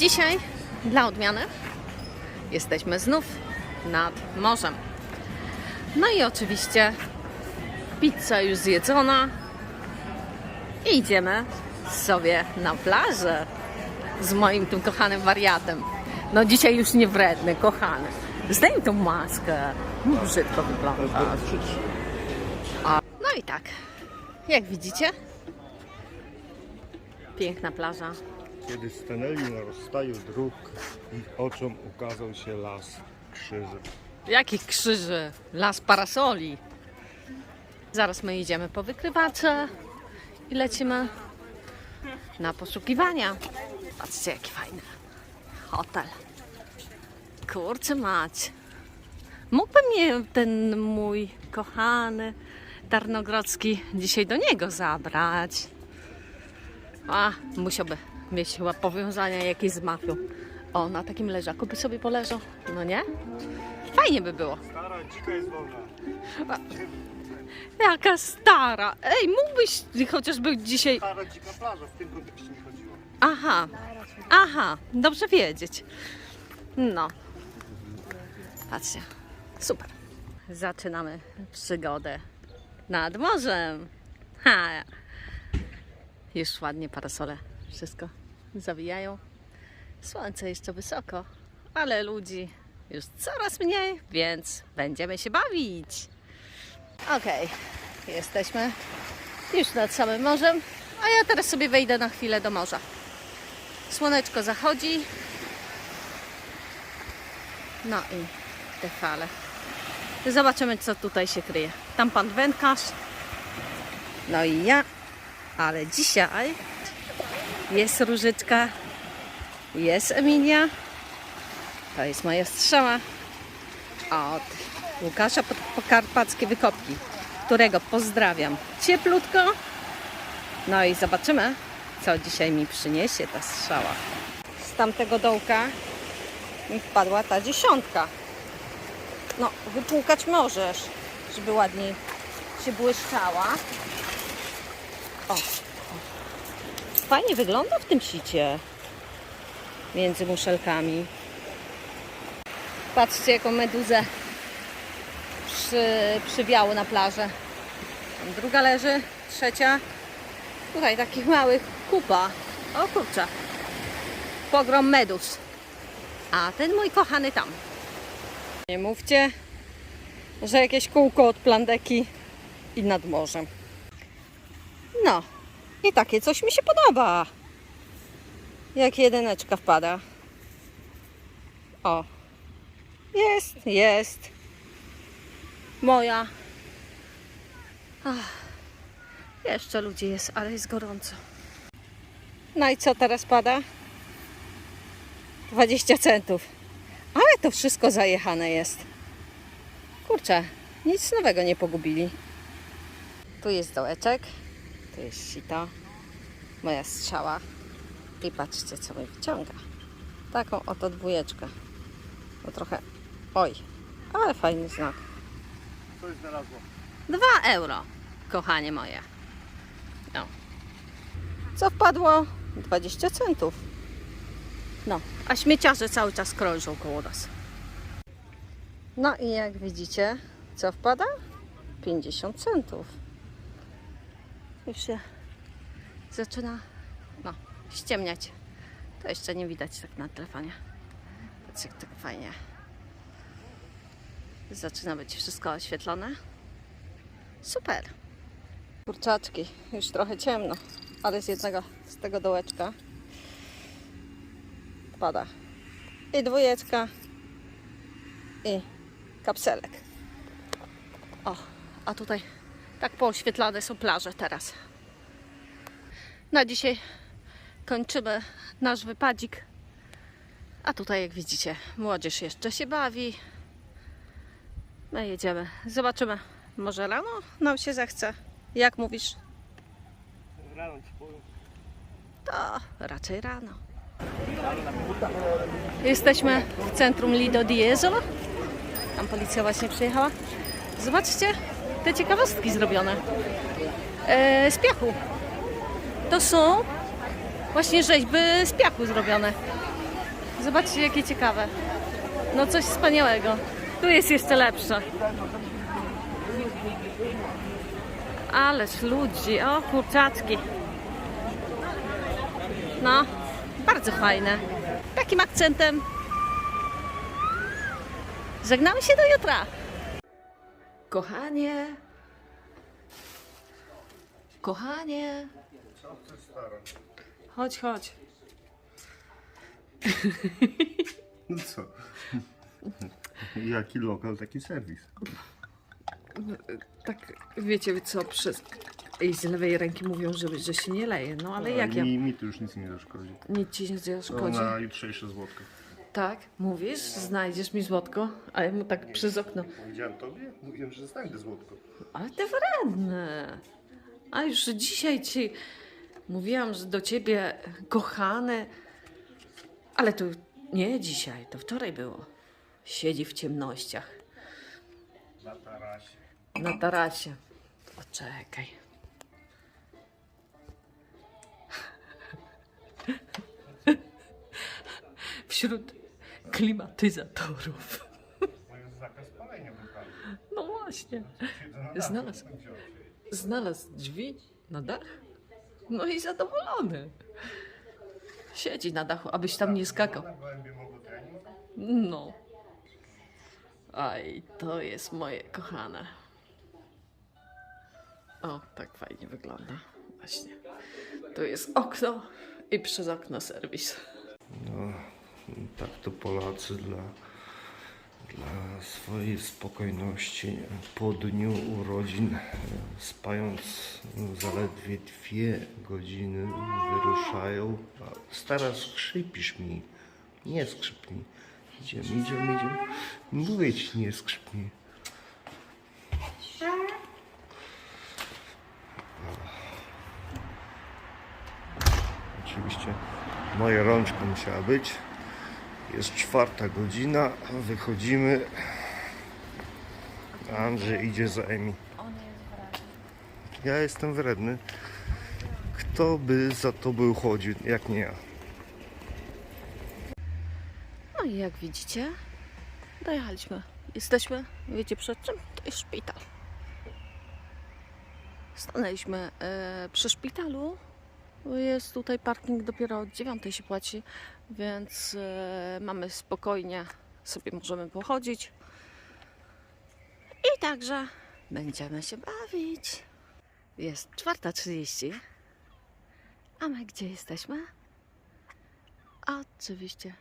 Dzisiaj dla odmiany jesteśmy znów nad morzem. No i oczywiście pizza już zjedzona i idziemy sobie na plażę z moim tym kochanym wariatem. No dzisiaj już nie wredny, kochany. Zdejmij tą maskę. Brzydko wygląda. No i tak, jak widzicie, piękna plaża. Kiedy stanęli na rozstaju dróg, ich oczom ukazał się las krzyży. Jakich krzyży? Las parasoli. Zaraz my idziemy po wykrywacze i lecimy na poszukiwania. Patrzcie, jaki fajny hotel. Kurczę mać. Mógłby mnie ten mój kochany Tarnogrodzki dzisiaj do niego zabrać. A, musiałby mieć chyba powiązania jakieś z mafią. O, na takim leżaku by sobie poleżał. No nie? Fajnie by było. Stara dzika jest wolna. Jaka stara. Ej, mógłbyś chociażby dzisiaj... Stara dzika plaża, w tym kontekście nie chodziło. Aha, aha, dobrze wiedzieć. No. Patrzcie, super. Zaczynamy przygodę nad morzem. Ha. Już ładnie parasole wszystko zawijają. Słońce jeszcze wysoko, ale ludzi już coraz mniej, więc będziemy się bawić. Okej, jesteśmy już nad samym morzem, a ja teraz sobie wejdę na chwilę do morza. Słoneczko zachodzi. No i te fale. Zobaczymy, co tutaj się kryje. Tam pan wędkarz. No i ja. Ale dzisiaj jest Różyczka, jest Emilia. To jest moja strzała od Łukasza Pokarpackie Wykopki, którego pozdrawiam cieplutko. No i zobaczymy, co dzisiaj mi przyniesie ta strzała. Z tamtego dołka mi wpadła ta dziesiątka. No, wypłukać możesz, żeby ładniej się błyszczała. O. Fajnie wygląda w tym sicie. Między muszelkami. Patrzcie, jaką meduzę przy, przywiało na plażę. Druga leży, trzecia. Tutaj takich małych kupa. O kurczę. Pogrom medus. A ten mój kochany tam. Nie mówcie, że jakieś kółko od plandeki i nad morzem. No, i takie coś mi się podoba. Jak jedyneczka wpada. O, jest, jest. Moja. Ach. Jeszcze ludzi jest, ale jest gorąco. No i co teraz pada? 20 centów. Ale to wszystko zajechane jest. Kurczę, nic nowego nie pogubili. Tu jest dołeczek, tu jest sito, moja strzała. I patrzcie, co mi wyciąga. Taką oto dwójeczkę. No trochę, oj, ale fajny znak. Coś znalazło. 2 euro, kochanie moje. No. Co wpadło? 20 centów. No, a śmieciarze cały czas krążą koło nas. No i jak widzicie, co wpada? 50 centów. Już się zaczyna, no, ściemniać. To jeszcze nie widać tak na telefonie. Patrzcie, jak tak fajnie. Zaczyna być wszystko oświetlone. Super. Kurczaczki, już trochę ciemno, ale z jednego, z tego dołeczka pada. I dwójeczka, i kapselek. O, a tutaj tak pooświetlane są plaże teraz. Na dzisiaj kończymy nasz wypadzik. A tutaj, jak widzicie, młodzież jeszcze się bawi. My jedziemy. Zobaczymy. Może rano nam się zechce. Jak mówisz? Rano ci powiem. To raczej rano. Jesteśmy w centrum Lido Diesel. Tam policja właśnie przyjechała. Zobaczcie te ciekawostki zrobione e, z piachu. To są właśnie rzeźby z piachu zrobione. Zobaczcie, jakie ciekawe. No coś wspaniałego. Tu jest jeszcze lepsze. Ależ ludzi, o kurczaczki. No, bardzo fajne. Takim akcentem. Żegnamy się do jutra. Kochanie. Kochanie. Chodź, chodź. No co? Jaki lokal, taki serwis. Tak, wiecie co, przez... I z lewej ręki mówią, że, że się nie leje. No ale jak ja... mi, mi to już nic nie zaszkodzi. Nic ci nie zaszkodzi. na jutrzejsze złotko. Tak, mówisz, znajdziesz mi złotko, a ja mu tak przez okno. Powiedziałem tobie? Mówiłem, że znajdę złotko. Ale te wredne. A już dzisiaj ci mówiłam że do ciebie, kochany. Ale to nie dzisiaj, to wczoraj było. Siedzi w ciemnościach Na tarasie. na tarasie. Poczekaj. Wśród klimatyzatorów. No właśnie. Znalazł. Znalazł drzwi na dach. No i zadowolony. Siedzi na dachu, abyś tam nie skakał. No. Aj, to jest moje kochane. O, tak fajnie wygląda. Właśnie. Tu jest okno i przez okno serwis. No, tak to Polacy dla, dla swojej spokojności po dniu urodzin, e, spając zaledwie dwie godziny, wyruszają. Stara, skrzypisz mi. Nie skrzypnij. Idziemy, idziemy, idziemy. Mówię ci, nie skrzypnij. Oczywiście moja rączka musiała być. Jest czwarta godzina, wychodzimy. Andrzej idzie za Emi. Ja jestem wredny. Kto by za to był chodził, jak nie ja? No i jak widzicie, dojechaliśmy. Jesteśmy, wiecie przed czym? To jest szpital. Stanęliśmy e, przy szpitalu. Jest tutaj parking dopiero od dziewiątej się płaci, więc e, mamy spokojnie, sobie możemy pochodzić. I także będziemy się bawić. Jest 4.30. A my gdzie jesteśmy? Oczywiście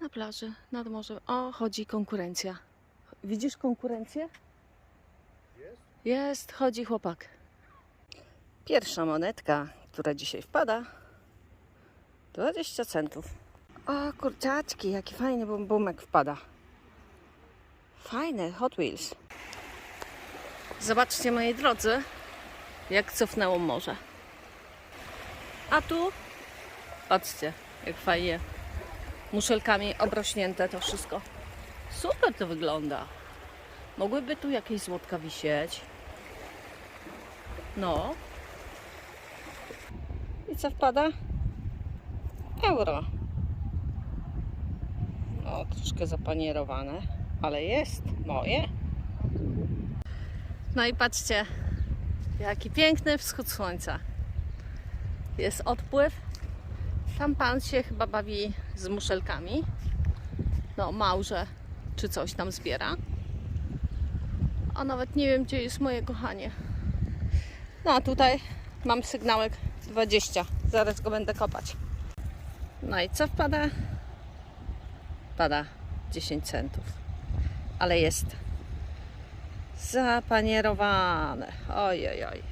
na plaży, nad morzem. O, chodzi konkurencja. Widzisz konkurencję? Jest? Jest, chodzi chłopak. Pierwsza monetka, która dzisiaj wpada, 20 centów. O, kurczaczki, jaki fajny bum bumek wpada. Fajne, Hot Wheels. Zobaczcie, moi drodzy, jak cofnęło morze. A tu, patrzcie, jak fajnie muszelkami obrośnięte to wszystko. Super to wygląda. Mogłyby tu jakieś złotka wisieć. No. I co wpada? Euro. No, troszkę zapanierowane, ale jest moje. No i patrzcie, jaki piękny wschód słońca. Jest odpływ. Tam pan się chyba bawi z muszelkami. No, małże czy coś tam zbiera. A nawet nie wiem, gdzie jest moje kochanie. No, a tutaj mam sygnałek 20. Zaraz go będę kopać. No i co wpada? Pada 10 centów. Ale jest zapanierowane. Oj, oj, oj.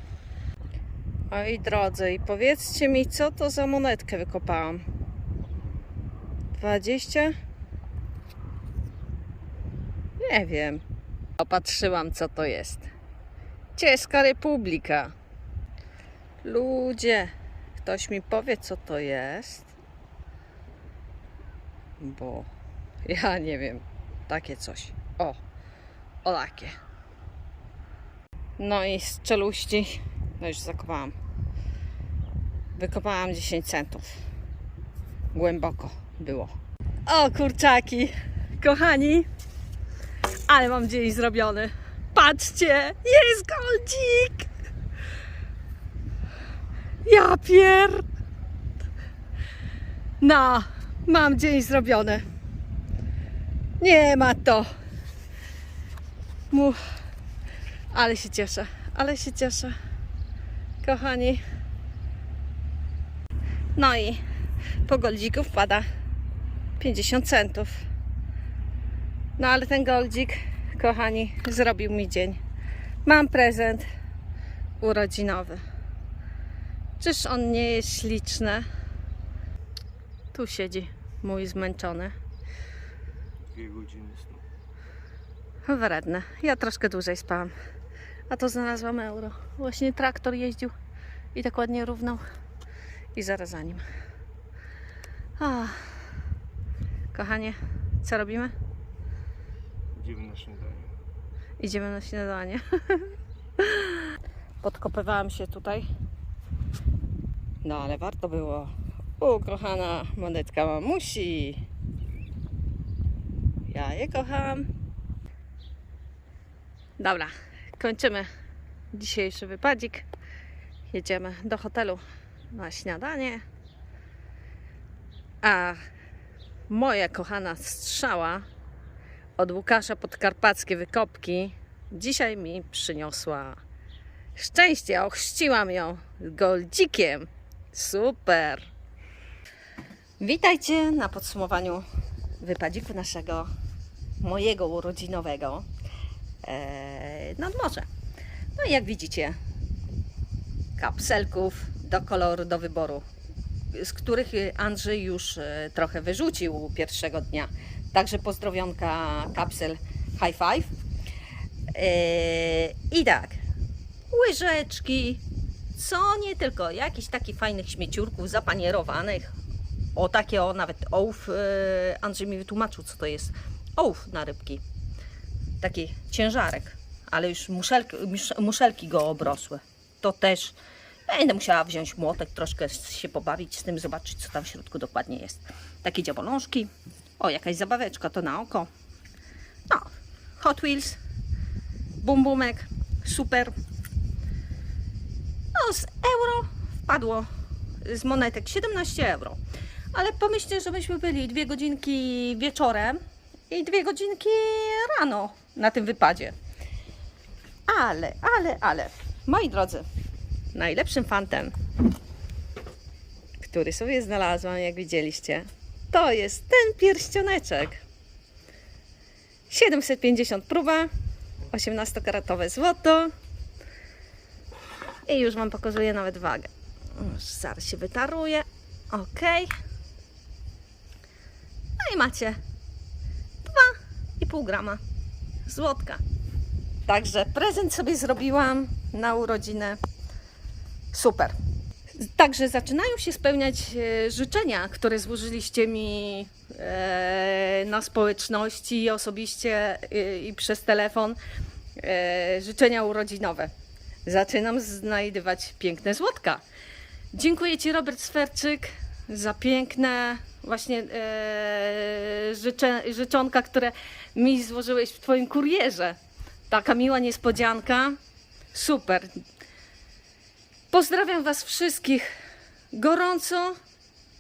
Oj, drodzy, powiedzcie mi, co to za monetkę wykopałam? 20? Nie wiem. Opatrzyłam, co to jest. Czeska Republika. Ludzie, ktoś mi powie, co to jest? Bo ja nie wiem. Takie coś. O, o takie. No i z czeluści, no już zakopałam. Wykopałam 10 centów. głęboko było. O kurczaki, kochani, ale mam dzień zrobiony. Patrzcie, jest goldzik! Ja pier... No, mam dzień zrobiony. Nie ma to. Mu... Ale się cieszę, ale się cieszę. Kochani. No i po goldziku wpada 50 centów. No ale ten goldzik, kochani, zrobił mi dzień. Mam prezent urodzinowy. Czyż on nie jest śliczny? Tu siedzi mój zmęczony. Dwie godziny snu. Wredne. Ja troszkę dłużej spałam. A to znalazłam euro. Właśnie traktor jeździł i tak ładnie równał. I zaraz za nim. A. Kochanie, co robimy? Idziemy na śniadanie. Idziemy na śniadanie. Podkopywałam się tutaj. No ale warto było. U, kochana monetka mamusi. Ja je kocham. Dobra, kończymy dzisiejszy wypadzik. Jedziemy do hotelu na śniadanie. A moja kochana strzała od Łukasza Podkarpackie Wykopki dzisiaj mi przyniosła szczęście. Ochrzciłam ją goldzikiem. Super! Witajcie na podsumowaniu wypadziku naszego, mojego urodzinowego e, nad morze. No i jak widzicie, kapselków do koloru do wyboru, z których Andrzej już e, trochę wyrzucił pierwszego dnia. Także pozdrowionka kapsel High Five. E, I tak, łyżeczki, co nie tylko, jakichś takich fajnych śmieciurków zapanierowanych. O takie o, nawet ołów, e, Andrzej mi wytłumaczył co to jest. Ołów na rybki. Taki ciężarek, ale już muszelki, mus- muszelki go obrosły. To też będę musiała wziąć młotek, troszkę się pobawić z tym, zobaczyć co tam w środku dokładnie jest. Takie dziabolożki. O, jakaś zabaweczka, to na oko. No, Hot Wheels, bum bumek, super. Z euro wpadło z monetek 17 euro. Ale pomyślcie, że myśmy byli dwie godzinki wieczorem i dwie godzinki rano na tym wypadzie. Ale, ale, ale, moi drodzy, najlepszym fantem, który sobie znalazłam, jak widzieliście, to jest ten pierścioneczek. 750 próba, 18-karatowe złoto. I już Wam pokazuję nawet wagę. Już zaraz się wytaruje. Ok. No i macie 2,5 grama złotka. Także prezent sobie zrobiłam na urodzinę. Super. Także zaczynają się spełniać e, życzenia, które złożyliście mi e, na społeczności osobiście e, i przez telefon. Życzenia urodzinowe. Zaczynam znajdywać piękne złotka. Dziękuję Ci, Robert Swerczyk, za piękne właśnie e, życzę, życzonka, które mi złożyłeś w Twoim kurierze. Taka miła niespodzianka. Super. Pozdrawiam Was wszystkich gorąco.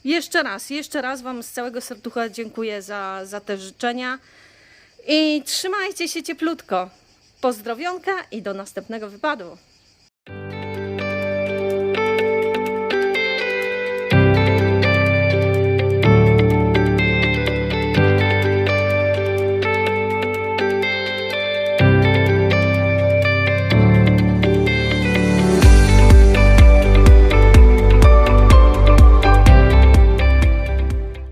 Jeszcze raz, jeszcze raz Wam z całego serducha dziękuję za, za te życzenia. I trzymajcie się cieplutko. Pozdrowionka i do następnego wypadu. thank you